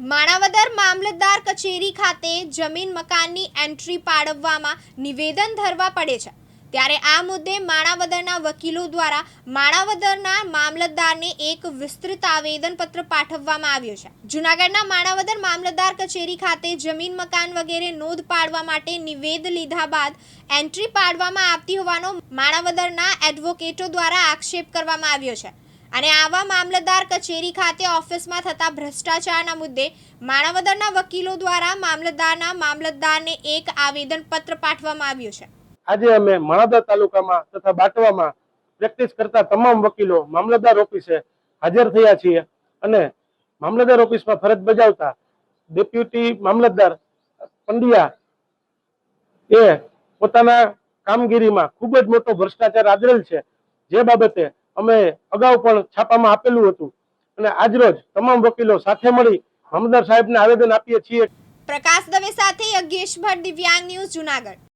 માણાવદર મામલતદાર કચેરી ખાતે જમીન મકાનની એન્ટ્રી પાડવવામાં નિવેદન ધરવા પડે છે. ત્યારે આ મુદ્દે માણાવદરના વકીલો દ્વારા માણાવદરના મામલતદારને એક વિસ્તૃત આવેદનપત્ર પાઠવવામાં આવ્યું છે. જૂનાગઢના માણાવદર મામલતદાર કચેરી ખાતે જમીન મકાન વગેરે નોંધ પાડવા માટે નિવેદ લીધા બાદ એન્ટ્રી પાડવામાં આવતી હોવાનો માણાવદરના એડવોકેટો દ્વારા આક્ષેપ કરવામાં આવ્યો છે. અને આવા મામલતદાર કચેરી ખાતે ઓફિસમાં થતા ભ્રષ્ટાચારના મુદ્દે માણાવદરના વકીલો દ્વારા મામલતદારના મામલતદારને એક આવેદન પત્ર પાઠવવામાં આવ્યું છે. આજે અમે માણાવદર તાલુકામાં તથા બાટવામાં પ્રેક્ટિસ કરતા તમામ વકીલો મામલતદાર ઓફિસે હાજર થયા છીએ અને મામલતદાર ઓફિસમાં ફરજ બજાવતા ડેપ્યુટી મામલતદાર પંડ્યા એ પોતાના કામગીરીમાં ખૂબ જ મોટો ભ્રષ્ટાચાર આદરેલ છે. જે બાબતે અમે અગાઉ પણ છાપામાં આપેલું હતું. અને આજરોજ તમામ વકીલો સાથે મળી મામલતદાર સાહેબને આવેદન આપીએ છીએ. પ્રકાશ દવે સાથે યજ્ઞેશ ભટ્ટ દિવ્યાંગ ન્યૂઝ જુનાગઢ.